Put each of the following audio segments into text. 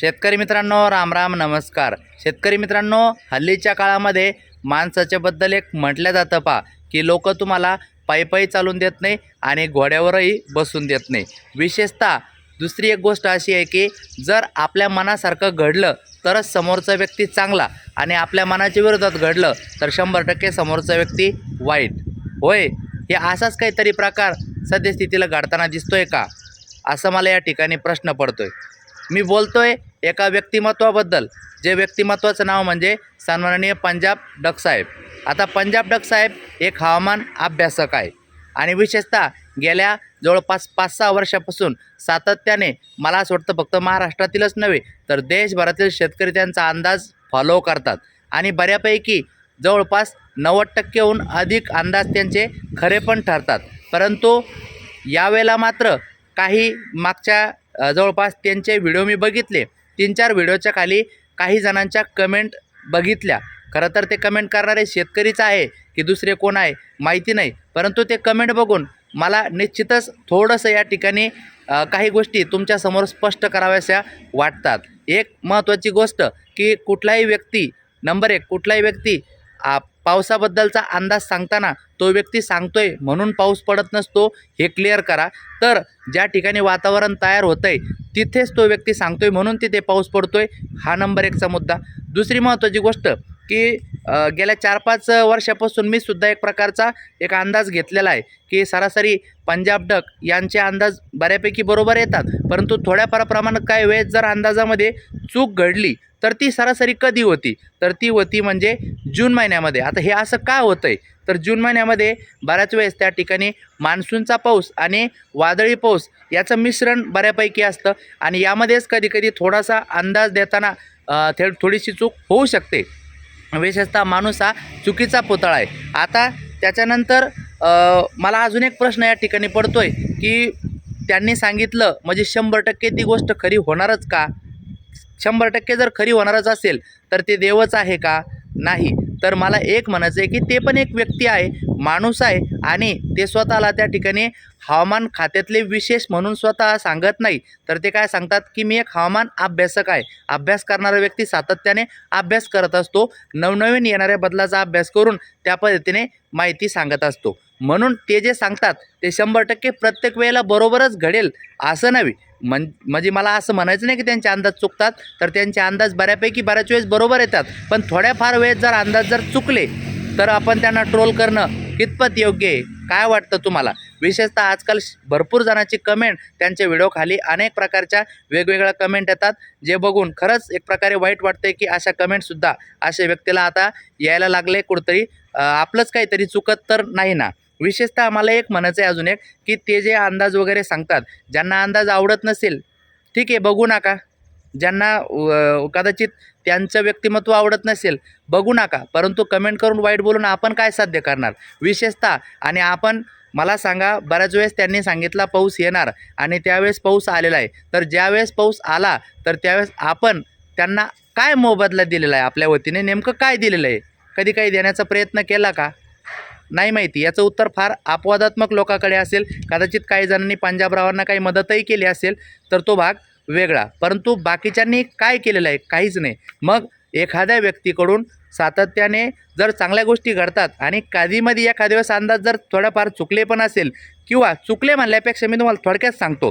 शेतकरी मित्रांनो राम राम नमस्कार. शेतकरी मित्रांनो हल्लीच्या काळामध्ये माणसाच्याबद्दल एक म्हटलं जातं पा की लोक तुम्हाला पायी पायी चालून देत नाही आणि घोड्यावरही बसून देत नाही. विशेषतः दुसरी एक गोष्ट अशी आहे की जर आपल्या मनासारखं घडलं तरच समोरचा व्यक्ती चांगला आणि आपल्या मनाच्या विरोधात घडलं तर शंभर टक्के समोरचा व्यक्ती वाईट. होय हे असाच काहीतरी प्रकार सद्यस्थितीला घडताना दिसतोय का? असं मला या ठिकाणी प्रश्न पडतोय. मी बोलतोय एका व्यक्तिमत्वाबद्दल. जे व्यक्तिमत्वाचं नाव म्हणजे सन्माननीय पंजाब डक साहेब. आता पंजाब डक साहेब एक हवामान अभ्यासक आहे. आणि विशेषतः गेल्या जवळपास पाच सहा वर्षापासून सातत्याने मला असं वाटतं फक्त महाराष्ट्रातीलच नव्हे तर देशभरातील शेतकरी त्यांचा अंदाज फॉलो करतात. आणि बऱ्यापैकी जवळपास नव्वद टक्केहून अधिक अंदाज त्यांचे खरे पण ठरतात. परंतु यावेळेला मात्र काही मागच्या जवळपास त्यांचे व्हिडिओ मी बघितले. तीन चार व्हिडिओच्या खाली काही जणांच्या कमेंट बघितल्या. खरं तर ते कमेंट करणारे शेतकरीच आहे की दुसरे कोण आहे माहिती नाही. परंतु ते कमेंट बघून मला निश्चितच थोडंसं या ठिकाणी काही गोष्टी तुमच्यासमोर स्पष्ट कराव्याशा वाटतात. एक महत्त्वाची गोष्ट की कुठलाही व्यक्ती नंबर एक कुठलाही व्यक्ती आप पावसाबद्दलचा अंदाज सांगताना तो व्यक्ती सांगतोय म्हणून पाऊस पडत नसतो हे क्लिअर करा. तर ज्या ठिकाणी वातावरण तयार होतं आहे तिथेच तो व्यक्ती सांगतोय म्हणून तिथे पाऊस पडतोय. हा नंबर एकचा मुद्दा. दुसरी महत्त्वाची गोष्ट की गेल्या चार पाच वर्षापासून मी सुद्धा एक प्रकारचा एक अंदाज घेतलेला आहे की सरासरी पंजाब डक यांचे अंदाज बऱ्यापैकी बरोबर येतात. परंतु थोड्याफार प्रमाणात काय वेळेस जर अंदाजामध्ये चूक घडली तर ती सरासरी कधी होती? तर ती होती म्हणजे जून महिन्यामध्ये. आता हे असं का होतं आहे तर जून महिन्यामध्ये बऱ्याच वेळेस त्या ठिकाणी मान्सूनचा पाऊस आणि वादळी पाऊस याचं मिश्रण बऱ्यापैकी असतं आणि यामध्येच कधीकधी थोडासा अंदाज देताना अ, थे थोडीशी चूक होऊ शकते. विशेषतः माणूस हा चुकीचा पुतळा आहे. आता त्याच्यानंतर मला अजून एक प्रश्न या ठिकाणी पडतो आहे की त्यांनी सांगितलं म्हणजे शंभर टक्के ती गोष्ट खरी होणारच का? शंभर टक्के जर खरी होणारच असेल तर ते देवच आहे का? नाही. तर मला एक म्हणायचं आहे की ते पण एक व्यक्ती आहे माणूस आहे आणि ते स्वतःला त्या ठिकाणी हवामान खात्यातले विशेष म्हणून स्वतः सांगत नाही. तर ते काय सांगतात की मी एक हवामान अभ्यासक आहे. अभ्यास करणारा व्यक्ती सातत्याने अभ्यास करत असतो. नवनवीन येणाऱ्या बदलाचा अभ्यास करून त्या पद्धतीने माहिती सांगत असतो. म्हणून ते जे सांगतात ते शंभर टक्के प्रत्येक वेळेला बरोबरच घडेल असं नव्हे. म्हण म्हणजे मला असं म्हणायचं नाही की त्यांचे अंदाज चुकतात तर त्यांचे अंदाज बऱ्यापैकी बऱ्याच वेळेस बरोबर येतात. पण थोड्याफार वेळेस जर अंदाज जर चुकले तर आपण त्यांना ट्रोल करणं कितपत योग्य आहे? काय वाटतं तुम्हाला? विशेषतः आजकाल श- भरपूर जणांची कमेंट त्यांच्या व्हिडिओखाली अनेक प्रकारच्या वेगवेगळ्या कमेंट येतात. जे बघून खरंच एक प्रकारे वाईट वाटते की अशा कमेंटसुद्धा अशा व्यक्तीला आता यायला लागले कुठंतरी. आपलंच काहीतरी चुकत तर नाही ना? विशेषतः मला एक म्हणायचं आहे अजून एक की ते जे अंदाज वगैरे सांगतात ज्यांना अंदाज आवडत नसेल ठीक आहे बघू नका. ज्यांना कदाचित त्यांचं व्यक्तिमत्व आवडत नसेल बघू नका. परंतु कमेंट करून वाईट बोलून आपण काय साध्य करणार? विशेषतः आणि आपण मला सांगा बऱ्याच वेळेस त्यांनी सांगितला पाऊस येणार आणि त्यावेळेस पाऊस आलेला आहे. तर ज्यावेळेस पाऊस आला तर त्यावेळेस आपण त्यांना काय मोबदला दिलेला आहे आपल्या वतीने? नेमकं काय दिलेलं आहे? कधी काही देण्याचा प्रयत्न केला का? नाही माहिती. याचं उत्तर फार अपवादात्मक लोकांकडे असेल. कदाचित काही जणांनी पंजाबरावांना काही मदतही केली असेल तर तो भाग वेगळा. परंतु बाकीच्यांनी काय केलेलं आहे? काहीच नाही. मग एखाद्या व्यक्तीकडून सातत्याने जर चांगल्या गोष्टी घडतात आणि कधीमध्ये एखाद्या वेळेस अंदाज जर थोडाफार चुकले पण असेल किंवा चुकले म्हणल्यापेक्षा मी तुम्हाला थोडक्यात सांगतो.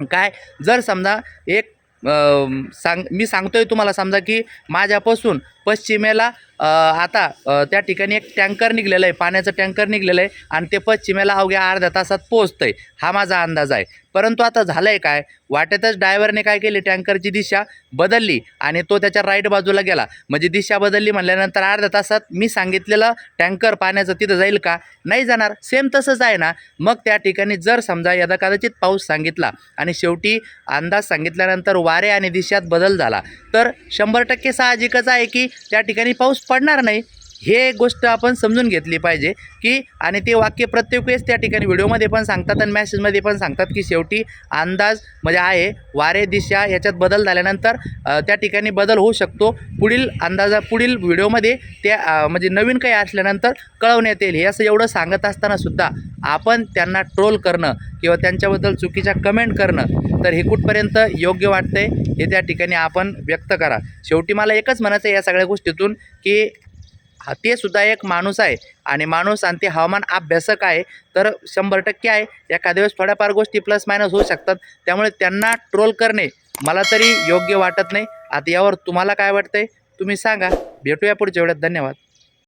काय? जर समजा एक सांग मी सांगतोय तुम्हाला समजा की माझ्यापासून पश्चिमेला आता त्या ठिकाणी एक टँकर निघलेलं आहे पाण्याचं टँकर निघलेलं आहे आणि ते पश्चिमेला अवघ्या अर्ध्या तासात पोहोचतं आहे हा माझा अंदाज आहे. परंतु आता झालं आहे काय? वाटेतच ड्रायव्हरने काय केली? टँकरची दिशा बदलली आणि तो त्याच्या राईट बाजूला गेला. म्हणजे दिशा बदलली म्हणल्यानंतर अर्ध्या तासात मी सांगितलेलं टँकर पाण्याचं तिथं जाईल का? नाही जाणार. सेम तसंच आहे ना? मग त्या ठिकाणी जर समजा यदा कदाचित पाऊस सांगितला आणि शेवटी अंदाज सांगितल्यानंतर वारे आणि दिशात बदल झाला. तर शंभर टक्के साहजिकच आहे की त्या ठिकाणी पाऊस पडणार नाही. हे गोष्ट आपण समजून घेतली पाहिजे की आणि ते वाक्य प्रत्येक वेळेस त्या ठिकाणी व्हिडिओमध्ये पण सांगतात आणि मॅसेजमध्ये पण सांगतात की शेवटी अंदाज म्हणजे आहे वारे दिशा याच्यात बदल झाल्यानंतर त्या ठिकाणी बदल होऊ शकतो. पुढील अंदाजा पुढील व्हिडिओमध्ये त्या म्हणजे नवीन काही असल्यानंतर कळवण्यात येईल. हे असं एवढं सांगत असताना सुद्धा आपण त्यांना ट्रोल करणं किंवा त्यांच्याबद्दल चुकीच्या कमेंट करणं तर हे कुठपर्यंत योग्य वाटतंय हे त्या ठिकाणी आपण व्यक्त करा. शेवटी मला एकच म्हणायचं आहे या सगळ्या गोष्टीतून की ते सुद्धा एक माणूस आहे. आणि माणूस आणि ते हवामान अभ्यासक आहे. तर शंभर टक्के आहे. एखाद्या वेळेस थोड्याफार गोष्टी प्लस मायनस होऊ शकतात. त्यामुळे त्यांना ट्रोल करणे मला तरी योग्य वाटत नाही. आता यावर तुम्हाला काय वाटतंय? तुम्ही सांगा. भेटूया पुढच्या वेळेत. धन्यवाद.